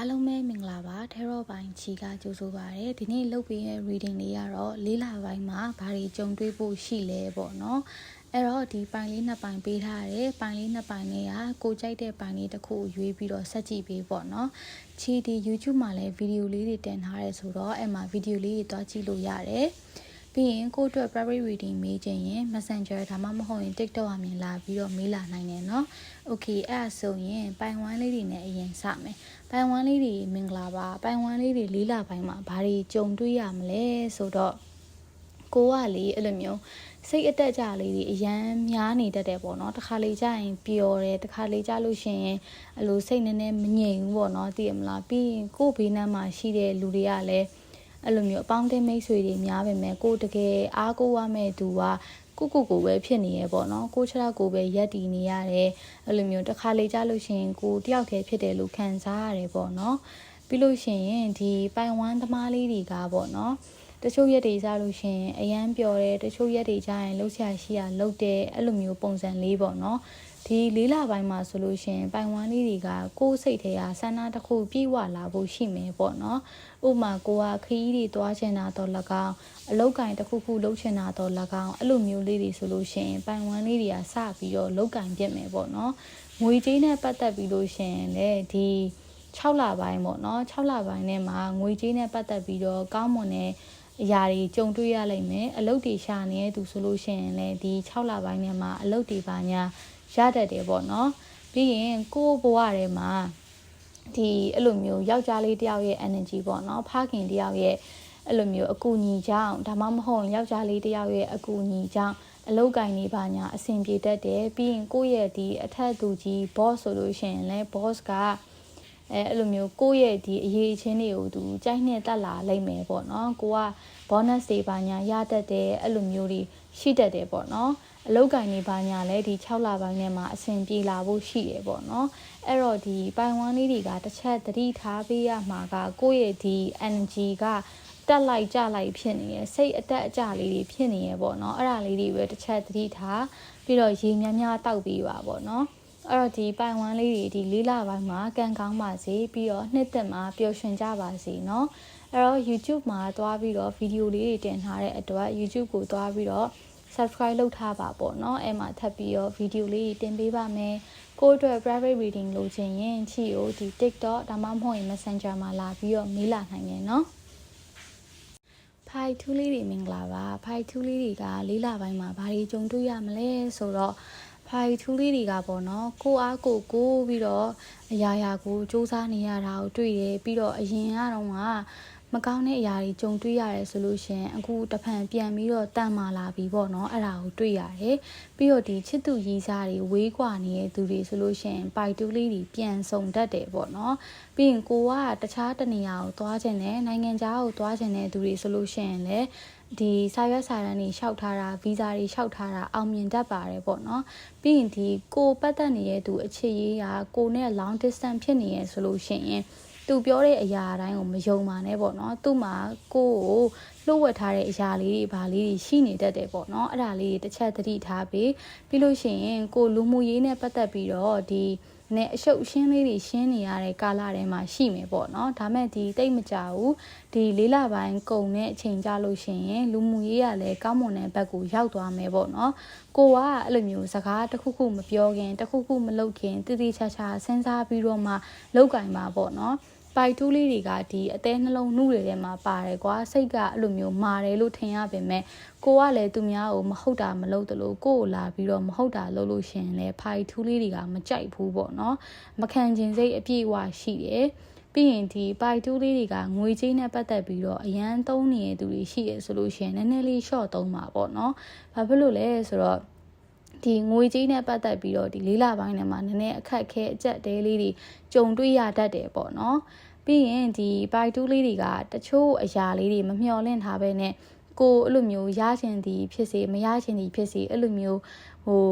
အားလုံးပဲမင်္ဂလာပါထဲရောပိုင်းချီကကြိုဆိုပါရစေဒီနေ့လုပ်ပေးတဲ့ reading လေးကတော့လေးလပိုင်းမှာဘာတွေကြုံတွေ့ဖို့ရှိလဲပေါ့နော်အဲ့တော့ဒီပိုင်းလေးနှစ်ပိုင်းပေးထားတယ်ပိုင်းလေးနှစ်ပိုင်းလေးကကိုကြိုက်တဲ့ပိုင်းလေးတစ်ခုရွေးပြီးတော့ဆက်ကြည့်ပေးပေါ့နော်ချီဒီ YouTube မှာလည်းဗီဒီယိုလေးတွေတင်ထားရဲဆိုတော့အဲ့မှာဗီဒီယိုလေးတွေတွားကြည့်လို့ရတယ်ပြီးရင်ကိုအတွက် private reading မေးချင်ရင် Messenger ဒါမှမဟုတ်ရင် TikTok အမြင်လာပြီးတော့မေးလာနိုင်တယ်เนาะ Okay အဲ့ဒါဆိုရင်ပိုင်ဝမ်းလေးတွေနဲ့အရင်စမယ် ပိုင်ဝမ်းလေးတွေမင်္ဂလာပါပိုင်ဝမ်းလေးတွေလေးလာပိုင်းမှာဘာတွေကြုံတွေ့ရမလဲဆိုတော့ကိုကလေအဲ့လိုမျိုးစိတ်အတက်ကြလေးတွေအရန်များနေတတ်တယ်ပေါ့နော်တခါလေကြာရင်ပျော်တယ်တခါလေကြာလို့ရှိရင်အဲ့လိုစိတ်နည်းနည်းမငြိမ်ဘူးပေါ့နော်သိရမလားပြီးရင်ကို့ဘေးနားမှာရှိတဲ့လူတွေကလည်းအဲ့လိုမျိုးအပေါင်းအသင်းမိတ်ဆွေတွေများပေမဲ့ကိုတကယ်အားကိုးရမဲ့သူက ကိုကိုကိုပဲဖြစ်နေရပေါ့နော်ကိုချရကိုပဲရက်တည်နေရတယ်အဲ့လိုမျိုးတစ်ခါလေကြားလို့ရှိရင်ကိုတယောက်တည်းဖြစ်တယ်လို့ခံစားရတယ်ပေါ့နော်ပြီးလို့ရှိရင်ဒီပိုင်ဝမ်းသမားလေးတွေကပေါ့နော်တချို့ရက်တွေကြားလို့ရှိရင်အရန်ပျော်တယ်တချို့ရက်တွေကြားရင်လှုပ်ရှားရှိရလှုပ်တယ်အဲ့လိုမျိုးပုံစံလေးပေါ့နော် ဒီလေးလပိုင်းမှာဆိုလို့ရှင်ပိုင်ဝမ်းလေးတွေကကိုယ်စိတ်ထဲကဆန္ဒတစ်ခုပြည့်ဝလာဖို့ရှိမယ်ပေါ့နော်ဥပမာကိုကခရီးတွေသွားချင်တာတော့၎င်းအလောက်ကင်တစ်ခုခုလုပ်ချင်တာတော့၎င်းအဲ့လိုမျိုးလေးတွေဆိုလို့ရှင်ပိုင်ဝမ်းလေးတွေကစပြီးတော့လောက်ကင်ပြစ်မယ်ပေါ့နော်ငွေကြေးနဲ့ပတ်သက်ပြီးလို့ရှင်လေဒီ6လပိုင်းပေါ့နော်6လပိုင်းထဲမှာငွေကြေးနဲ့ပတ်သက်ပြီးတော့ကောင်းမွန်တဲ့အရာတွေကြုံတွေ့ရလိမ့်မယ်အလုပ်တွေရှာနေတဲ့သူဆိုလို့ရှိရင်လည်းဒီ6လပိုင်းထဲမှာအလုပ်တွေပါညာ ရတတ်တယ်ပေါ့နော်ပြီးရင်ကိုယ့်ဘဝထဲမှာဒီအဲ့လိုမျိုးယောက်ျားလေးတယောက်ရဲ့ energy ပေါ့နော်ဖခင်တယောက်ရဲ့အဲ့လိုမျိုးအကူအညီကြောင့်ဒါမှမဟုတ်ယောက်ျားလေးတယောက်ရဲ့အကူအညီကြောင့်အလုတ်ကင်နေပါညာအဆင်ပြေတတ်တယ်ပြီးရင်ကိုယ့်ရဲ့ဒီအထက်သူကြီး boss ဆိုလို့ရှိရင်လည်း boss က အဲအဲ့လိုမျိုးကိုယ့်ရဲ့ဒီအရေးချင်းတွေကိုသူကြိုက်နဲ့တက်လာလိမ့်မယ်ပေါ့နော်ကိုက bonus တွေပါညာရတတ်တယ်အဲ့လိုမျိုးတွေရှိတတ်တယ်ပေါ့နော်အလောက်ကင်နေပါညာလဲဒီ6လပိုင်းထဲမှာအဆင်ပြေလာဖို့ရှိတယ်ပေါ့နော်အဲ့တော့ဒီပိုင်ဝမ်းလေးတွေကတစ်ချက်သတိထားပေးရမှာကကိုယ့်ရဲ့ဒီ energy ကတက်လိုက်ကြလိုက်ဖြစ်နေရစိတ်အတက်အကျလေးတွေဖြစ်နေရပေါ့နော်အဲ့ဒါလေးတွေပဲတစ်ချက်သတိထားပြီးတော့ရေများများတောက်ပြီးပါပေါ့နော် အဲ့တော့ဒီပိုင်ဝမ်းလေးတွေဒီလေးလပိုင်းမှာကံကောင်းပါစေပြီးတော့နှစ်သက်မှာပျော်ရွှင်ကြပါစေเนาะအဲ့တော့ YouTube မှာသွားပြီးတော့ဗီဒီယိုလေးတွေတင်ထားတဲ့အတွက် YouTube ကိုသွားပြီးတော့ subscribe လုပ်ထားပါပေါ့เนาะအဲ့မှာထပ်ပြီးတော့ဗီဒီယိုလေးတင်ပေးပါမယ်ကိုအတွက် private reading လုပ်ချင်ရင်ချီကိုဒီ TikTok ဒါမှမဟုတ်ရင် Messenger မှာလာပြီးတော့မေးလာနိုင်တယ်เนาะဖိုင်ထူးလေးတွေမင်္ဂလာပါဖိုင်ထူးလေးတွေကလေးလပိုင်းမှာဘာတွေကြုံတွေ့ရမလဲဆိုတော့ ဖိုင်ထူးလေးတွေကပေါ့နော်ကိုအားကိုကိုပြီးတော့အရာရာကိုစူးစမ်းနေရတာကိုတွေ့တယ်ပြီးတော့အရင်ကတော့ကမကောင်းတဲ့အရာတွေကြုံတွေ့ရတယ်ဆိုလို့ရှင်အခုတဖန်ပြန်ပြီးတော့တန်မာလာပြီပေါ့နော်အဲ့ဒါကိုတွေ့ရတယ်ပြီးတော့ဒီချစ်သူရီးစားတွေဝေးကွာနေတဲ့သူတွေဆိုလို့ရှင်ပိုက်တူးလေးတွေပြန်ဆုံတတ်တယ်ပေါ့နော်ပြီးရင်ကိုကတခြားတနေရာကိုသွားခြင်းနဲ့နိုင်ငံခြားကိုသွားခြင်းတဲ့သူတွေဆိုလို့ရှင်လည်း ဒီစာရွက်စာတမ်းတွေလျှောက်ထားတာဗီဇာတွေလျှောက်ထားတာအောင်မြင်တတ်ပါတယ်ပေါ့နော်ပြီးရင်ဒီကိုပတ်သက်နေတဲ့သူအခြေရေးကကိုနဲ့ long distance ဖြစ်နေရဆိုလို့ရှိရင်သူပြောတဲ့အရာတိုင်းကိုမယုံပါနဲ့ပေါ့နော်သူ့မှာကိုကိုလှုပ်ဝက်ထားတဲ့အရာလေးတွေဘာလေးတွေရှိနေတတ်တယ်ပေါ့နော်အဲ့ဒါလေးတွေတစ်ချက်သတိထားပြီးပြီးလို့ရှိရင်ကိုလူမှုရေးနဲ့ပတ်သက်ပြီးတော့ဒီ နဲ့အရှုပ်ရှင်းလေးတွေရှင်းနေရတဲ့ကာလထဲမှာရှိမယ်ပေါ့နော်ဒါမဲ့ဒီတိတ်မကြဘူးဒီလေးလပိုင်းကုန်တဲ့အချိန်ကြလို့ရှိရင်လူမှုရေးရလည်းကောင်းမွန်တဲ့ဘက်ကိုရောက်သွားမယ်ပေါ့နော်ကိုကအဲ့လိုမျိုးစကားတစ်ခုခုမပြောခင်တစ်ခုခုမလုပ်ခင်တည်တည်ချာချာစဉ်းစားပြီးတော့မှလောက်ကင်ပါပေါ့နော် ပိုက်တူးလေးတွေကဒီအသေးနှလုံးနှုတွေထဲမှာပါတယ်ကွာစိတ်ကအဲ့လိုမျိုးမာတယ်လို့ထင်ရပေမဲ့ကိုကလည်းသူများကိုမဟုတ်တာမလုပ်တလို့ကိုကိုလာပြီးတော့မဟုတ်တာလုပ်လို့ရှင်လဲဖိုက်ထူးလေးတွေကမကြိုက်ဘူးပေါ့နော်မခံကျင်စိတ်အပြည့်အဝရှိတယ်ပြီးရင်ဒီပိုက်တူးလေးတွေကငွေကြေးနဲ့ပတ်သက်ပြီးတော့အရန်သုံးနေတဲ့သူတွေရှိရဆိုလို့ရှိရင်နည်းနည်းလေး short သုံးပါပေါ့နော်ဘာဖြစ်လို့လဲဆိုတော့ ဒီငွေကြေးနဲ့ပတ်သက်ပြီးတော့ဒီလေးလပိုင်းထဲမှာနည်းနည်းအခက်ခဲအကျက်တဲလေးတွေကြုံတွေ့ရတတ်တယ်ပေါ့နော်ပြီးရင်ဒီပိုက်တူးလေးတွေကတချို့အရာလေးတွေမမျှော်လင့်ထားပဲနဲ့ကိုအဲ့လိုမျိုးရချင်သည်ဖြစ်စေမရချင်သည်ဖြစ်စေအဲ့လိုမျိုးဟို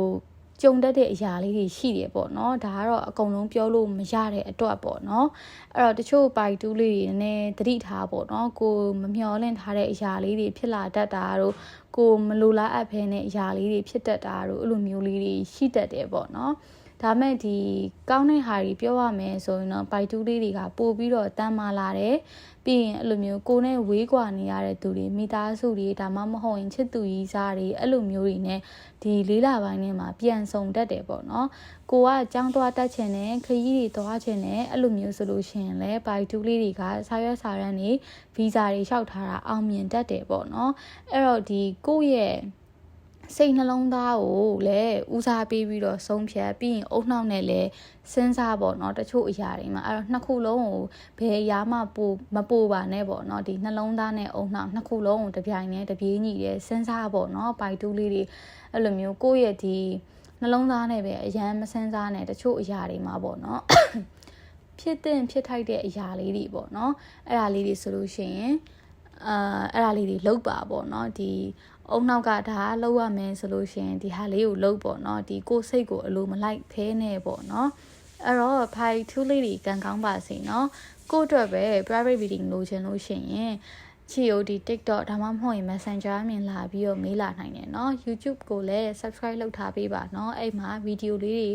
ကြုံတတ်တဲ့အရာလေးတွေရှိတယ်ပေါ့နော်ဒါကတော့အကုန်လုံးပြောလို့မရတဲ့အတွက်ပေါ့နော်အဲ့တော့တချို့ပိုက်တူးလေးတွေနည်းသတိထားပေါ့နော်ကိုမမျှော်လင့်ထားတဲ့အရာလေးတွေဖြစ်လာတတ်တာတို့ကိုမလိုလားအပ်ဖဲနဲ့အရာလေးတွေဖြစ်တတ်တာတို့အဲ့လိုမျိုးလေးတွေရှိတတ်တယ်ပေါ့နော် ဒါမဲ့ဒီကောင်းတဲ့ဟာတွေပြောရမယ်ဆိုရင်တော့ဘိုက်တူးလေးတွေကပို့ပြီးတော့တမ်းမာလာတယ်ပြီးရင်အဲ့လိုမျိုးကိုယ်နဲ့ဝေးကွာနေရတဲ့သူတွေမိသားစုတွေဒါမှမဟုတ်ရင်ချစ်သူကြီးစားတွေအဲ့လိုမျိုးတွေ ਨੇ ဒီလေးလာပိုင်းထဲမှာပြန်ဆုံတတ်တယ်ပေါ့နော်ကိုကကြောင်းသွားတတ်ချင်တယ်ခရီးတွေသွားချင်တယ်အဲ့လိုမျိုးဆိုလို့ရှိရင်လည်းဘိုက်တူးလေးတွေကဆာရွက်စာရန်တွေဗီဇာတွေလျှောက်ထားတာအောင်မြင်တတ်တယ်ပေါ့နော်အဲ့တော့ဒီကိုယ့်ရဲ့ စိတ်နှလုံးသားကိုလည်းဦးစားပေးပြီးတော့ဆုံးဖြတ်ပြီးရင်အုံနှောက်နဲ့လည်းစဉ်းစားပေါ့နော်တချို့အရာတွေမှာအဲ့တော့နှစ်ခုလုံးကိုဘယ်အရာမှပိုမပိုပါနဲ့ပေါ့နော်ဒီနှလုံးသားနဲ့အုံနှောက်နှစ်ခုလုံးကိုတပြိုင်တည်းတပြေးညီတယ်စဉ်းစားပေါ့နော်ပိုက်တူးလေးတွေအဲ့လိုမျိုးကိုယ့်ရဲ့ဒီနှလုံးသားနဲ့ပဲအရန်မစဉ်းစားနဲ့တချို့အရာတွေမှာပေါ့နော်ဖြစ်တဲ့ဖြစ်ထိုက်တဲ့အရာလေးတွေပေါ့နော်အဲ့ဒါလေးတွေဆိုလို့ရှိရင်အာအဲ့ဒါလေးတွေလောက်ပါပေါ့နော်ဒီ အုံနောက်ကဒါလောက်ရမယ်ဆိုလို့ရှိရင်ဒီဟာလေးကိုလောက်ပေါ့နော်ဒီကိုယ်စိတ်ကိုအလိုမလိုက်ဖဲနဲ့ပေါ့နော်အဲ့တော့ဖိုင်2လေးတွေကံကောင်းပါစေနော်ကိုယ့်အတွက်ပဲ private reading လိုချင်လို့ရှိရင်ချီ OD TikTok ဒါမှမဟုတ်ရင် Messenger မြင်လာပြီးတော့မေးလာနိုင်တယ်เนาะ YouTube ကိုလည်း Subscribe လုပ်ထားပေးပါเนาะအဲ့မှာဗီဒီယိုလေးတွေ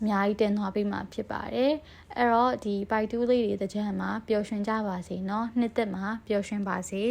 အများကြီးတင်သွားပေးမှာဖြစ်ပါတယ်အဲ့တော့ဒီ Bite 2လေးတွေတကြံမှာပျော်ရွှင်ကြပါစေเนาะနှစ်သက်မှာပျော်ရွှင်ပါစေ